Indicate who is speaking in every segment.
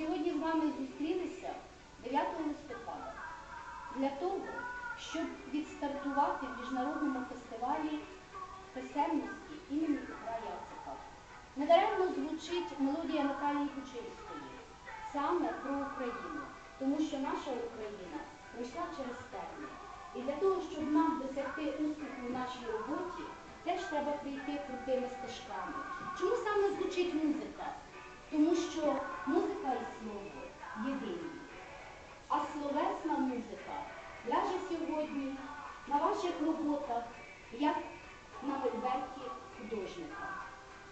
Speaker 1: сьогодні з вами зустрілися 9 листопада для того, щоб відстартувати в міжнародному фестивалі писемності імені Петра Яцика. Недаремно звучить мелодія Наталії Кучинської саме про Україну, тому що наша Україна пройшла через терни. І для того, щоб нам досягти успіху в нашій роботі, теж треба прийти крутими стежками. Чому саме звучить музика? Тому що музика і слово єдині. А словесна музика ляже сьогодні на ваших роботах, як на мольберті художника.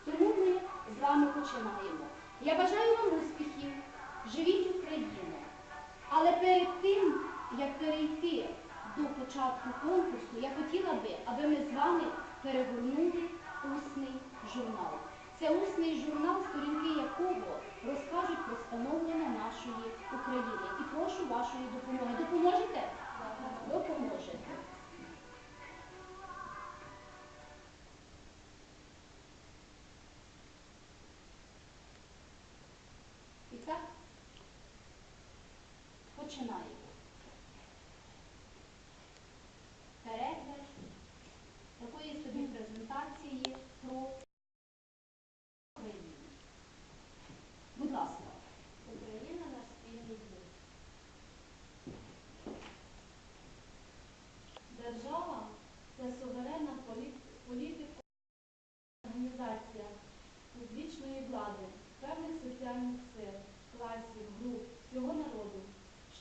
Speaker 1: Тому ми з вами починаємо. Я бажаю вам успіхів, живіть Україну. Але перед тим, як перейти до початку конкурсу, я хотіла би, аби ми з вами перегорнули усний журнал. Це усний журнал, сторінки якого розкажуть про становлення нашої України. І прошу вашої допомоги. Допоможете? Допоможете. І так, починаємо.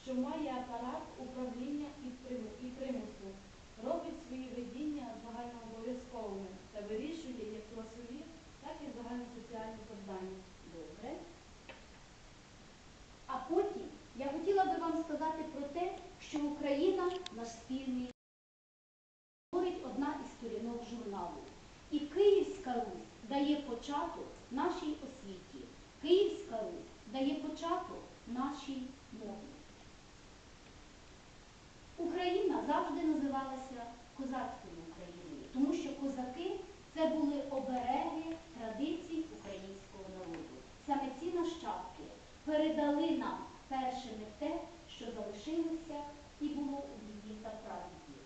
Speaker 2: Що має апарат управління і приму- примусу, робить свої видіння загальнообов'язковими та вирішує як класові, так і загальносоціальні завдання.
Speaker 1: Добре. А потім я хотіла би вам сказати про те, що Україна наш спільний одна із сторінок журналу. І Київська Русь дає початок нашій освіті. Київська Русь дає початок нашій мові. Україна завжди називалася козацькою Україною, тому що козаки це були обереги традицій українського народу. Саме ці нащадки передали нам першими те, що залишилося і було у та прадідів.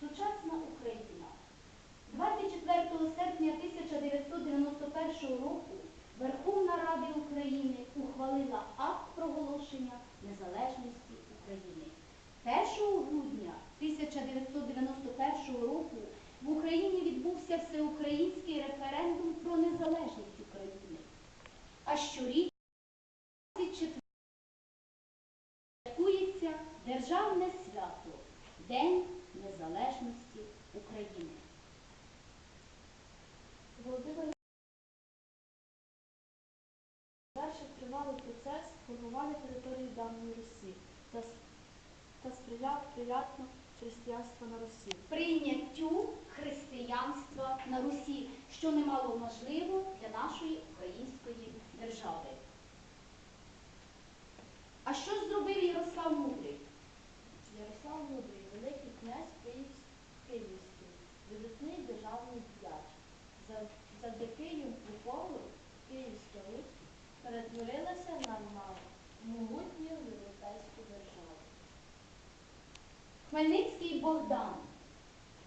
Speaker 1: Сучасна Україна 24 серпня 1991 року Верховна Рада України ухвалила акт проголошення незалежності. 1 грудня 1991 року в Україні відбувся всеукраїнський референдум про незалежність України. А щорічно 24 святкується державне свято День Незалежності України.
Speaker 2: Володимир Перший тривалий процес формування території давньої Русі та, сприяв приватно християнства на Русі.
Speaker 1: прийняттю християнства на Русі, що немало можливо для нашої української держави. А що зробив Ярослав Мудрий?
Speaker 2: Ярослав Мудрий, великий князь Київсь- Київський, видатний державний діяч. Завдяки йому Київська Русь перетворилася на на могутню
Speaker 1: Хмельницький Богдан.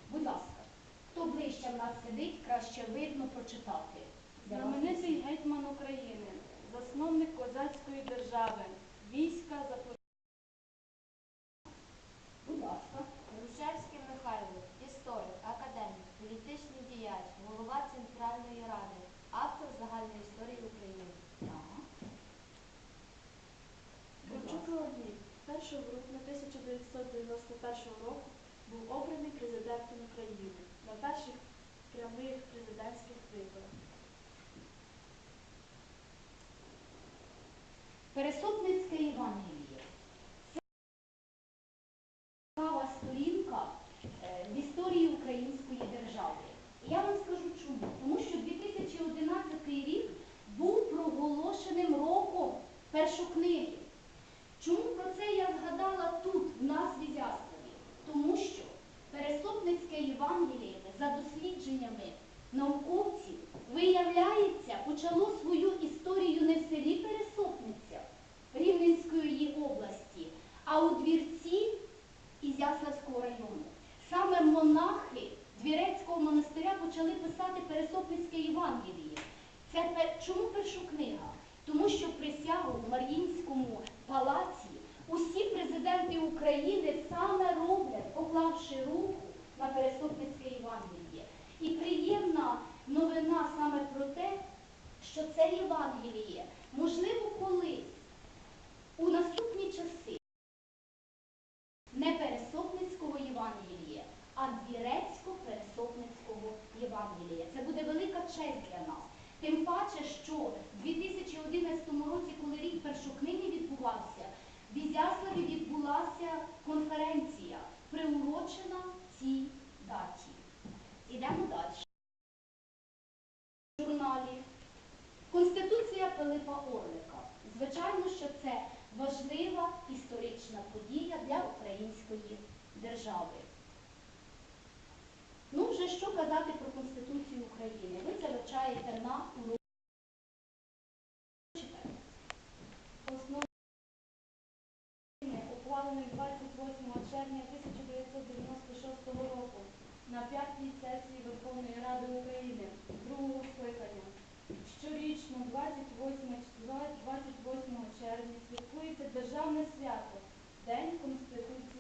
Speaker 1: Будь ласка, хто ближче в нас сидить, краще видно прочитати.
Speaker 2: Знаменитий гетьман України, засновник козацької держави, війська Запоріжжя.
Speaker 1: Будь ласка.
Speaker 3: Грушевський Михайло, історик, академік, політичний діяч, голова Центральної Ради, автор загальної історії України.
Speaker 1: Так. Будь
Speaker 2: Кравчук
Speaker 1: ласка.
Speaker 2: Леонід 1 грудня 1991 року був обраний президентом України на перших прямих президентських виборах.
Speaker 1: Пересопницьке Євангеліє. Це цікава сторінка е, в історії української держави. І я вам скажу чому. Тому що 2011 рік був проголошеним роком першокниги. науковці, виявляється, почало свою історію не в селі Пересопниця Рівненської області, а у двірці Ізяславського району. Саме монахи Двірецького монастиря почали писати Пересопницьке Євангеліє. Це чому перша книга? Тому що присягу в Мар'їнському палаці усі президенти України саме роблять, поклавши руку на Пересопницьке Євангеліє. І приємна новина саме про те, що це Євангеліє, можливо, колись у наступні часи не Пересопницького Євангелія, а Двірецько-Пересопницького Євангелія. Це буде велика честь для нас. Тим паче, що в 2011 році, коли рік першокниги відбувався, в Ізяславі Пилипа Орлика. Звичайно, що це важлива історична подія для української держави. Ну, вже що казати про Конституцію України? Ви це на уроці.
Speaker 2: Ухвалений 28 червня 1996 року на п'ятій сесії Верховної Ради щорічно 28, 28 червня святкується державне свято День Конституції.